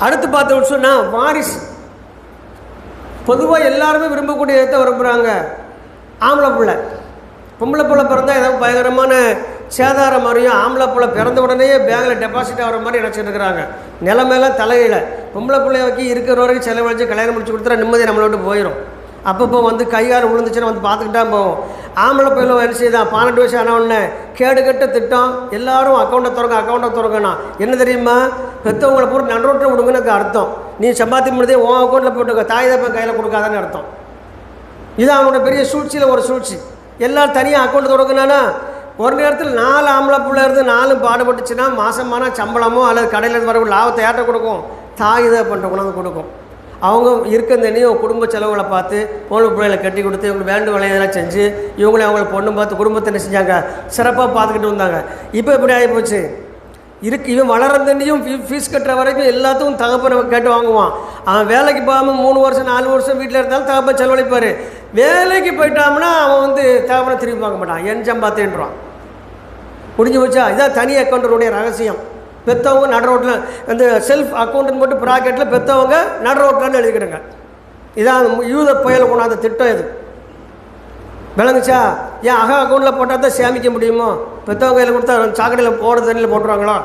அடுத்து பார்த்தோம்னு சொன்னால் வாரிசு. பொதுவாக எல்லாருமே விரும்பக்கூடிய இடத்த விரும்புகிறாங்க ஆம்பளை பிள்ளை. பொம்பளை பிள்ளை பிறந்தால் ஏதாவது பயங்கரமான சேதாரம் மாதிரியும் ஆம்பளை பிள்ளை பிறந்த உடனே பேங்கில் டெபாசிட் ஆகிற மாதிரி நினச்சிட்டு இருக்கிறாங்க. நிலமேல தலையில் பொம்பளை பிள்ளைய வைக்க இருக்கிற வரைக்கும் செலவழிச்சு கல்யாணம் முடிச்சு கொடுத்துட்டா நிம்மதி நம்மளை விட்டு போயிடும் அப்பப்போ வந்து கைகாரம் விழுந்துச்சுன்னா வந்து பார்த்துக்கிட்டா போவோம் ஆம்பளை பையில என்ன செய்தான் பன்னெண்டு வயசு ஆன உடனே கேடு கட்ட திட்டம். எல்லாரும் அக்கௌண்ட்டை திறங்க அக்கௌண்ட்டை திறங்கண்ணா. என்ன தெரியுமா? பெற்றவங்களை பூரா நன்றோட்டம் விடுங்கன்னு எனக்கு அர்த்தம். நீ சம்பாத்தி முடிதே உன் அக்கௌண்ட்டில் போட்டுக்க. தாய் தப்பன் கையில் கொடுக்காதான்னு அர்த்தம். இது அவங்களோட பெரிய சூழ்ச்சியில் ஒரு சூழ்ச்சி. எல்லாரும் தனியாக அக்கௌண்ட் தொடங்கினானா? ஒரு நேரத்தில் நாலு ஆம்பளை பிள்ளை இருந்து நாலு பாடுபட்டுச்சுன்னா மாதமான சம்பளமோ அல்லது கடையில் இருந்து வரக்கூடிய லாபத்தை ஏற்ற கொடுக்கும்? தாய் இதை பண்ணுற கொண்டாந்து கொடுக்கும். அவங்க இருக்க தண்ணியும் குடும்ப செலவுகளை பார்த்து பொண்ணு பிள்ளைகளை கட்டி கொடுத்து இவங்களுக்கு வேண்டு வேலையெல்லாம் செஞ்சு இவங்களே அவங்கள பொண்ணு பார்த்து குடும்பத்தை என்ன செஞ்சாங்க? சிறப்பாக பார்த்துக்கிட்டு வந்தாங்க இப்போ எப்படி ஆகிப்போச்சு இருக்கு இவன் வளர்ந்தண்ணியும் ஃபீஸ் கட்டுற வரைக்கும் எல்லாத்துக்கும் தகப்பனை கேட்டு வாங்குவான். அவன் வேலைக்கு போகாமல் மூணு வருஷம் நாலு வருஷம் வீட்டில் இருந்தாலும் தகப்பன் செலவழிப்பார். வேலைக்கு போயிட்டான்னா அவன் வந்து தகப்பனை திரும்பி பார்க்க மாட்டான். என் சம்பாத்தேன்றான் முடிஞ்சு போச்சா? இதான் தனி அக்கௌண்டருடைய ரகசியம். பெற்றவங்க நட ரோட்டில் அந்த செல்ஃப் அக்கௌண்ட்டுன்னு போட்டு ப்ராக்கெட்டில் பெற்றவங்க நட ரோட்டில்னு எழுதிக்கிடுங்க. இதான் யூத புயல் கொண்டாந்த திட்டம் இது. விளங்குச்சா? ஏன் அக அக்கௌண்ட்டில் போட்டால் தான் சேமிக்க முடியுமோ? பெற்றவங்க கையில் கொடுத்தா சாக்கடையில் போகிற தண்ணியில் போட்டுருவாங்களோ?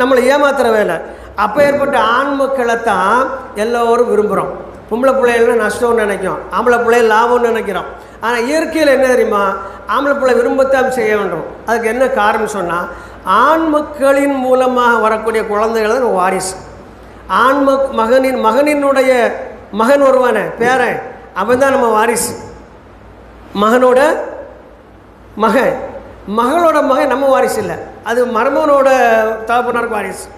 நம்மளை ஏமாத்துகிற வேலை. அப்போ ஏற்பட்ட ஆண் மக்களை தான் எல்லோரும் விரும்புகிறோம் பொம்பளை பிள்ளைகள்லாம் நஷ்டம்னு நினைக்கும். ஆம்பளை பிள்ளைகள் லாபம்னு நினைக்கிறோம். ஆனால் இயற்கையில் என்ன தெரியுமா? ஆம்பளை பிள்ளை விரும்பத்தான் செய்ய வேண்டும். அதுக்கு என்ன காரணம் சொன்னால் ஆண் மக்களின் மூலமாக வரக்கூடிய குழந்தைகள் தான் வாரிசு. ஆண் மக் மகனின் மகனினுடைய மகன் வருவானே பேரன் அவன் தான் நம்ம வாரிசு. மகனோட மகன். மகளோட மகன் நம்ம வாரிசு இல்லை. அது மருமகனோட தகப்பனருக்கு வாரிசு.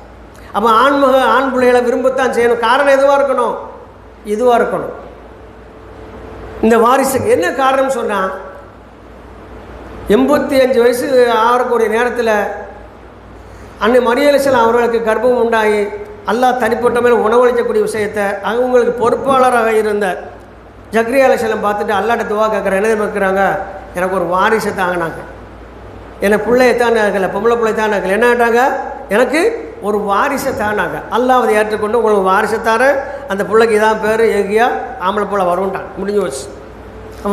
அப்போ ஆண்மக ஆண் பிள்ளைகளை விரும்பத்தான் செய்யணும். காரணம் எதுவாக இருக்கணும்? இதுவாக இருக்கணும். இந்த வாரிசுக்கு என்ன காரணம் சொன்னால் எண்பத்தி அஞ்சு வயசு ஆகக்கூடிய நேரத்தில் அன்னை மரியலசன் அவர்களுக்கு கர்ப்பம் உண்டாகி அல்லாஹ் தனிப்பட்ட மேலே உணவளிக்கக்கூடிய விஷயத்தை அவங்களுக்கு பொறுப்பாளராக இருந்த ஜக்ரியா அலிசலம் பார்த்துட்டு அல்லாட்ட துவா கேட்குற என்ன கேட்குறாங்க? எனக்கு ஒரு வாரிசை தாங்கினாங்க. எனக்கு பிள்ளையை தான் இருக்கல பொம்பளை பிள்ளை தான் இருக்கல என்ன ஆட்டாங்க எனக்கு ஒரு வாரிசை தானாங்க அல்லாஹ் அதை ஏற்றுக்கொண்டு உங்களுக்கு வாரிசை தரேன். அந்த பிள்ளைக்கு இதான் பேர் எங்கேயா ஆம்பளை பிள்ளை வரும்ட்டாங்க. முடிஞ்சு வச்சு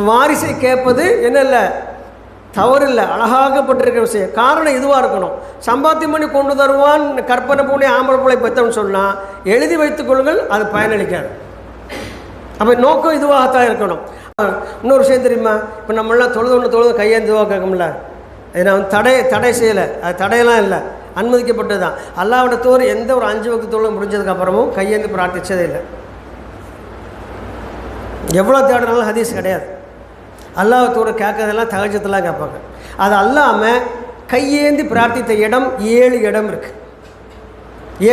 வாரிசை கேட்பது என்ன இல்லை? தவறு இல்லை அழகாகப்பட்டிருக்கிற விஷயம். காரணம் இதுவாக இருக்கணும். சம்பாத்தியம் பண்ணி கொண்டு தருவான் கற்பனை பூனை ஆம்பளை பிள்ளை பெற்றோம்னு சொன்னால் எழுதி வைத்துக் கொள்ளுங்கள் அது பயனளிக்காது. அப்போ நோக்கம் இதுவாகத்தான் இருக்கணும். இன்னொரு விஷயம் தெரியுமா? இப்போ நம்மளாம் தொழுது ஒன்று தொழுது கையேந்து இதுவாக கேட்கும்ல? அது நான் தடை தடை செய்யலை. அது தடையெல்லாம் இல்லை. அனுமதிக்கப்பட்டது தான் அல்லாவோட தோறு எந்த ஒரு அஞ்சு வகுத்து தொழில் முடிஞ்சதுக்கப்புறமும் கையேந்து பிரார்த்திச்சதே இல்லை. எவ்வளோ தேடினாலும் ஹதீஸ் கிடையாது. அல்லாஹத்தோட கேட்கறதெல்லாம் தகஜத்தெல்லாம் கேட்பாங்க. அது அல்லாமல் கையேந்தி பிரார்த்தித்த இடம் ஏழு இடம் இருக்குது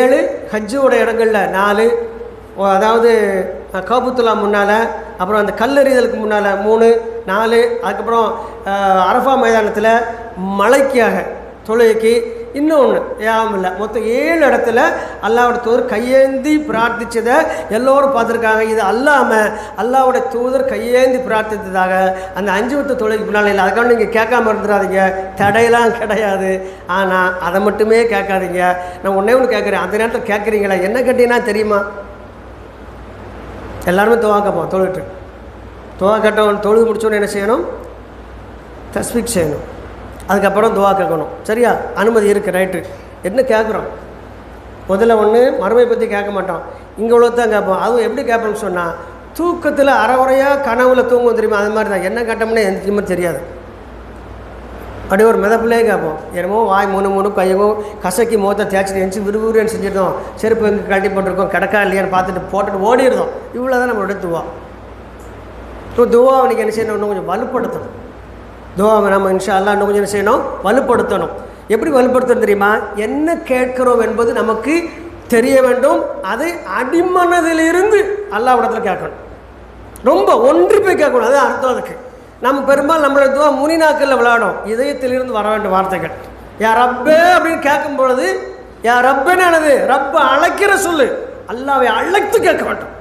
ஏழு ஹஜ்ஜோட இடங்களில் நாலு அதாவது காபுத்துலா முன்னால் அப்புறம் அந்த கல்லறிதலுக்கு முன்னால் மூணு நாலு அதுக்கப்புறம் அரஃபா மைதானத்தில் மலைக்காக தொழுகைக்கு இன்னொன்று யாவும் இல்லை? மொத்தம் ஏழு இடத்துல அல்லாவோட தூதர் கையேந்தி பிரார்த்திச்சதை எல்லோரும் பார்த்துருக்காங்க. இது அல்லாமல் அல்லாவோட தூதர் கையேந்தி பிரார்த்தித்ததாக அந்த அஞ்சு வத்து தொழிலுக்கு பின்னால் இல்லை. அதுக்காக நீங்கள் கேட்காம இருந்துடாதீங்க. தடையெல்லாம் கிடையாது. ஆனால் அதை மட்டுமே கேட்காதீங்க. நான் ஒன்றே ஒன்று கேட்குறேன். அந்த நேரத்தில் கேட்குறீங்களா? என்ன கேட்டீங்கன்னா தெரியுமா? எல்லாருமே துவாக்கப்போம் தொழுட்டு துவா கட்டவன் தொழுது முடிச்சோன்னு என்ன செய்யணும்? தஸ்பிக் செய்யணும். அதுக்கப்புறம் துவா கேட்கணும். சரியா? அனுமதி இருக்குது ரைட்டு என்ன கேட்குறோம்? முதல்ல ஒன்று மறுமை பற்றி கேட்க மாட்டோம். இங்கே உள்ளதான் கேட்போம். அதுவும் எப்படி கேட்போம்னு சொன்னால் தூக்கத்தில் அறவுறையாக கனவுல தூங்கும் தெரியுமா? அது மாதிரி தான். என்ன கேட்டோம்னே எதுக்குமே தெரியாது. அப்படியே ஒரு மிதப்பிலே கேட்போம். என்னமோ வாய் மூணு மூணு கையவும் கசக்கி முகத்தை தேய்ச்சி எழுச்சி விறுவிறுன்னு செஞ்சிருந்தோம். செருப்பு எங்கே கழட்டி போட்டிருக்கோம். கிடக்கா இல்லையான்னு பார்த்துட்டு போட்டுட்டு ஓடிடுதோம் இவ்வளோ தான் நம்மளோட துவா. இப்போ துவா நீங்கள் என்ன செய்யணும்? கொஞ்சம் வலுப்படுத்தணும். துவாவை நம்ம இன்ஷா அல்லாஹ் இன்னும் கொஞ்சம் செய்யணும்? வலுப்படுத்தணும். எப்படி வலுப்படுத்தணும் தெரியுமா? என்ன கேட்கிறோம் என்பது நமக்கு தெரிய வேண்டும். அது அடிமனதிலிருந்து அல்லாவிடத்தில் கேட்கணும். ரொம்ப ஒன்றி போய் கேட்கணும். அது அர்த்தம் அதுக்கு. நம்ம பெரும்பாலும் நம்மளோட துவா முனிநாக்கில் விளையாடும் இதயத்திலிருந்து வர வேண்டிய வார்த்தைகள். யா ரப்பே அப்படின்னு கேட்கும் பொழுது யா ரப்பேனானது ரப்ப அழைக்கிற சொல்லு. அல்லாவை அழைத்து கேட்க வேண்டும்.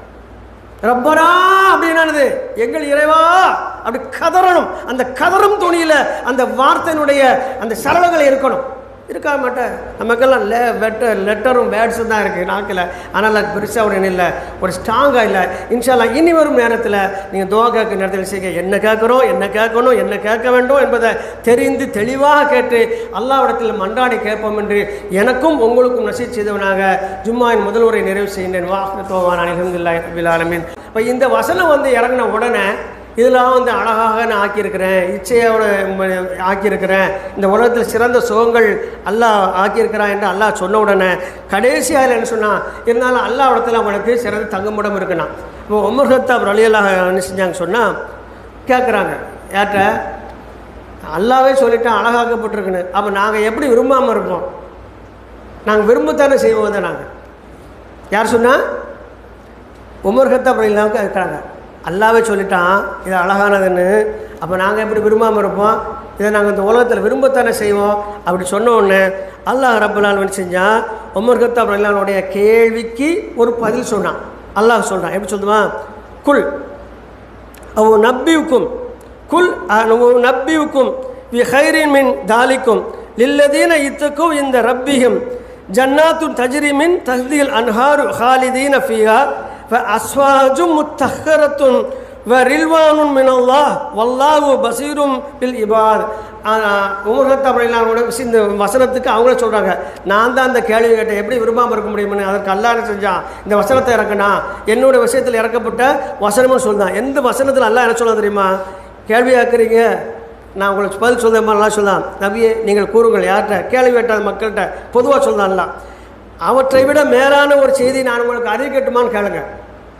ரப்பரா அப்படின்னானது எங்கள் இறைவா அப்படி கதறணும். அந்த கதறும் துணியில் அந்த வார்த்தையினுடைய அந்த சரளங்கள் இருக்கணும். இருக்கா மாட்டேன். நமக்கெல்லாம் லே வெட்டர் லெட்டரும் வேர்ட்ஸும் தான் இருக்குது நாக்கில். ஆனால் அது பெருசாக ஒரு இல்லை ஒரு ஸ்ட்ராங்காக இல்லை. இன்ஷால்லா இனி வரும் நேரத்தில் நீங்கள் துவா கேட்க நேரத்தில் செய்ய என்ன கேட்குறோம் என்ன கேட்கணும் என்ன கேட்க வேண்டும் என்பதை தெரிந்து தெளிவாக கேட்டு அல்லாவிடத்தில் மன்றாடி கேட்போம் என்று எனக்கும் உங்களுக்கும் நசி செய்தவனாக ஜும்மாவின் முதல் உரை நிறைவு செய்கின்றேன். வாஹ்தோவான் அலமதுல்லா ரபில் இப்போ இந்த வசனம் வந்து இறங்கின உடனே இதெல்லாம் வந்து அழகாக நான் ஆக்கியிருக்கிறேன் இச்சையோட ஆக்கியிருக்கிறேன். இந்த உலகத்தில் சிறந்த சுகங்கள் அல்லாஹ் ஆக்கியிருக்கிறான் என்று அல்லாஹ் சொன்ன உடனே கடைசியாக என்ன சொன்னால் இருந்தாலும் அல்லா இடத்துல அவனுக்கு சிறந்த தங்குமிடம் இருக்குண்ணா இப்போ உமர் ஹத்தாப் ரலியல்லாஹ் என்ன செஞ்சாங்க சொன்னால் கேட்குறாங்க யார்கிட்ட? அல்லாவே சொல்லிட்டேன் அழகாக்கப்பட்டிருக்குன்னு. அப்போ நாங்கள் எப்படி விரும்பாமல் இருப்போம் நாங்கள் விரும்பத்தானே செய்வோம் தான் நாங்கள் யார் சொன்னால் உமர் ஹத்தாப் ரலியல்லாஹ் இருக்கிறாங்க அல்லாவே சொல்லிட்டான் இது அழகானதுன்னு. அப்போ நாங்கள் எப்படி விரும்பாமல் இருப்போம்? இதை நாங்கள் இந்த உலகத்தில் விரும்பத்தானே செய்வோம்? அப்படி சொன்ன உடனே அல்லாஹ் ரப்பலால் செஞ்சான். உமர் ஹத்தாப் ரலியல்லாஹுடைய கேள்விக்கு ஒரு பதில் சொன்னான். அல்லாஹ் சொல்கிறான் எப்படி சொல்லுவான் குல் அவ நப்பிவுக்கும் குல் நப்பிவுக்கும் வி ஹைரின் மின் தாலிக்கும் லில்லதீன இத்தக்கும் இந்த ரப்பியும் ஜன்னாத்துன் தஜ்ரிமின் தஹ்தில் அன்ஹாரு ஹாலிதீன ஃபீஹா அஸ்வாஜும் முத்தஹரத்துன் வ ரில்வானும் மினல்லா வல்லாஹு பசீரும் பில் இபாத். உமர்ஹத் கூட இந்த வசனத்துக்கு அவங்களே சொல்கிறாங்க நான் தான் அந்த கேள்வி கேட்டேன் எப்படி விரும்பாமல் இருக்க முடியும்னு. அதற்கு அல்லாஹ் செஞ்சான் இந்த வசனத்தை இறக்குனா. என்னோட விஷயத்தில் இறக்கப்பட்ட வசனமும் சொல்லுதான். எந்த வசனத்தில் அல்லாஹ் என்ன சொல்ல தெரியுமா? கேள்வி கேட்குறீங்க நான் உங்களுக்கு பதில் சொல்ல மாதிரிலாம் சொல்லலாம் நபியே நீங்கள் கூறுங்கள் யார்கிட்ட? கேள்வி கேட்டாத மக்கள்கிட்ட பொதுவாக சொல்லலாம்லாம் அவற்றை விட மேலான ஒரு செய்தி நான் உங்களுக்கு அறிவிக்கட்டுமான்னு கேளுங்க.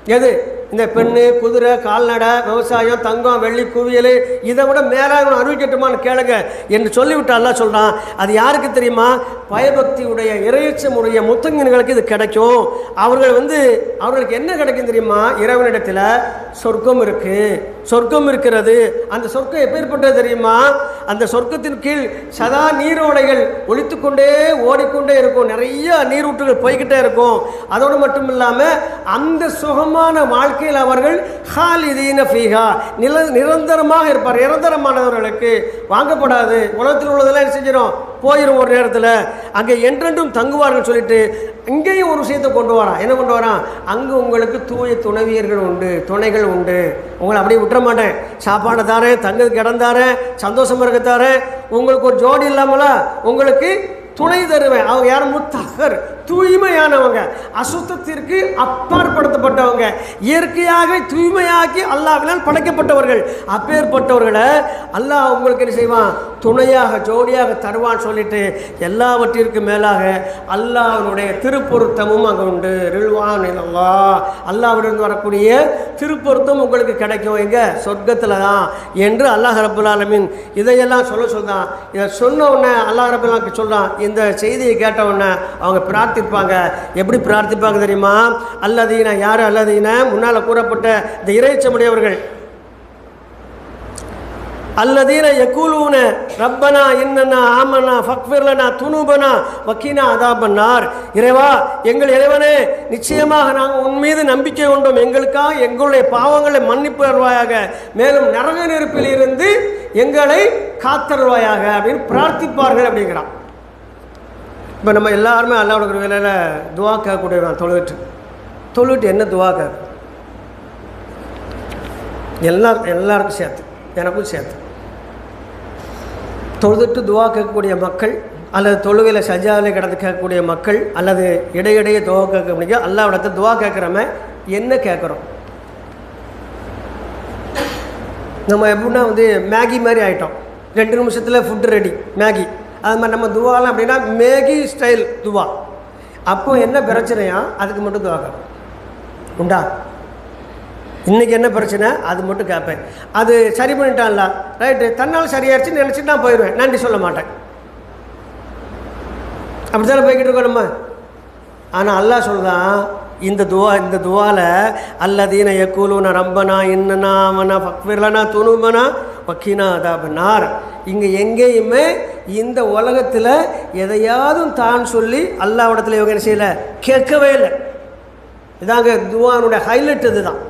எது? இந்த பெண்ணு குதிரை கால்நடை விவசாயம் தங்கம் வெள்ளி குவியல் இதை விட மேலாக அறிவிக்கட்டுமான்னு கேளுங்க என்று சொல்லிவிட்டால்லாம் சொல்கிறான் அது யாருக்கு தெரியுமா? பயபக்தியுடைய இறைச்சமுடைய முத்தங்கின்களுக்கு இது கிடைக்கும். அவர்கள் வந்து அவர்களுக்கு என்ன கிடைக்கும் தெரியுமா? இறைவனிடத்தில் சொர்க்கம் இருக்குது சொர்க்கம் இருக்கிறது. அந்த சொர்க்கம் எப்பேற்பட்டது தெரியுமா? அந்த சொர்க்கத்தின் கீழ் சதா நீரோடைகள் ஒழித்துக்கொண்டே ஓடிக்கொண்டே இருக்கும். நிறைய நீரூற்றுகள் போய்கிட்டே இருக்கும். அதோடு மட்டும் இல்லாமல் அந்த சுகமான வாழ்க்கையில் அவர்கள் ஹாலிதீன ஃபீஹா நில நிரந்தரமாக இருப்பார். நிரந்தரமானவர்களுக்கு வாங்கப்படாது. உலகத்தில் உள்ளதெல்லாம் என்ன செஞ்சிடும் போயிடும் ஒரு நேரத்தில். அங்கே என்றென்றும் தங்குவார்கள் சொல்லிட்டு இங்கேயும் ஒரு விஷயத்தை கொண்டு வரான். என்ன கொண்டு வரான்? அங்கே உங்களுக்கு தூய துணைவியர்கள் உண்டு துணைகள் உண்டு. உங்களை அப்படியே விட்டுற மாட்டேன். சாப்பாடு தாரேன் தங்கிறதுக்கு இடம் தாரேன் சந்தோஷமா இருக்க தாரேன் உங்களுக்கு ஒரு ஜோடி இல்லாமலா? உங்களுக்கு துணை தருவேன். அவங்க யாரும் முத்தகர். தூய்மையானவங்க. அசுத்தத்திற்கு அப்பாற்படுத்தப்பட்டவங்க. இயற்கையாக தூய்மையாக்கி அல்லாவினால் படைக்கப்பட்டவர்கள். அப்பேற்பட்டவர்களை அல்லாஹ் உங்களுக்கு என்ன செய்வான்? துணையாக ஜோடியாக தருவான்னு சொல்லிட்டு எல்லாவற்றிற்கும் மேலாக அல்லாஹனுடைய திருப்பொருத்தமும் அங்கே உண்டு. ரில்வான் அல்லா அல்லாவிலிருந்து வரக்கூடிய திருப்பொருத்தம் உங்களுக்கு கிடைக்கும். எங்கே? சொர்க்கத்தில் தான் என்று அல்லாஹ் ரபுல் ஆலமீன் இதையெல்லாம் சொல்ல சொல்கிறான் இதை சொன்ன உடனே அல்லாஹ் ரபுல்லாக்கு சொல்கிறான் இந்த செய்தியை கேட்ட உடனே அவங்க பிரார்த்திப்பாங்க. எப்படி பிரார்த்திப்பாங்க தெரியுமா? அல்லதீன யார் அல்லதீன? முன்னால் கூறப்பட்ட இந்த இறைச்சமுடையவர்கள். அல்லதீன யக்கூலூன ரப்பனா இன்னனா ஆமனா ஃபக்ஃபிர்லனா துணுபனா வக்கீனா அதாபன்னார். இறைவா எங்கள் இறைவனே நிச்சயமாக நாங்கள் உன் மீது நம்பிக்கை கொண்டோம் எங்களுக்காக எங்களுடைய பாவங்களை மன்னிப்பு அருவாயாக மேலும் நரக நெருப்பில் இருந்து எங்களை காத்தருவாயாக அப்படின்னு பிரார்த்திப்பார்கள் அப்படிங்கிறான். இப்போ நம்ம எல்லாருமே அல்லாவோட வேலையில் துவா கேட்கக்கூடியவன் தொழுவிட்டு. தொழுவிட்டு என்ன துவா கேட்க? எல்லா எல்லாருக்கும் சேர்த்து எனக்கும் சேர்த்து. தொழுதுட்டு துவா கேட்கக்கூடிய மக்கள் அல்லது தொழுகையில் சஜாவில் கிடந்து கேட்கக்கூடிய மக்கள் அல்லது இடையிடையே துவா கேட்க முடியும் அல்லா இடத்துல துவா கேட்குறம என்ன கேட்குறோம்? நம்ம எப்படின்னா வந்து மேகி மாதிரி ஆகிட்டோம் ரெண்டு நிமிஷத்தில் ஃபுட்டு ரெடி மேகி. அது மாதிரி நம்ம துவாலாம் அப்படின்னா மேகி ஸ்டைல் துவா. அப்போ என்ன பிரச்சனையா? அதுக்கு மட்டும் துவா கேட்போம் உண்டா? இன்றைக்கி என்ன பிரச்சனை? அது மட்டும் கேட்பேன் அது சரி பண்ணிட்டான்ல. ரைட்டு தன்னால் சரியாயிருச்சுன்னு நினச்சிட்டு நான் போயிடுவேன். நன்றி சொல்ல மாட்டேன். அப்படி தானே போய்கிட்டு இருக்கோம் நம்ம? ஆனால் அல்லாஹ் சொல்லுதான் இந்த துவா இந்த துவால அல்லதீன யக்கூலூன ரம்பனா இன்னனா அவனா ஃபக்விர்லனா துணுமனா பக்கினா அதாபனார் இங்கே எங்கேயுமே இந்த உலகத்தில் எதையாவது தான் சொல்லி அல்லாவிடத்தில் இவங்க என்ன செய்யலை? கேட்கவே இல்லை. இதாங்க துவானுடைய ஹைலைட் இதுதான்.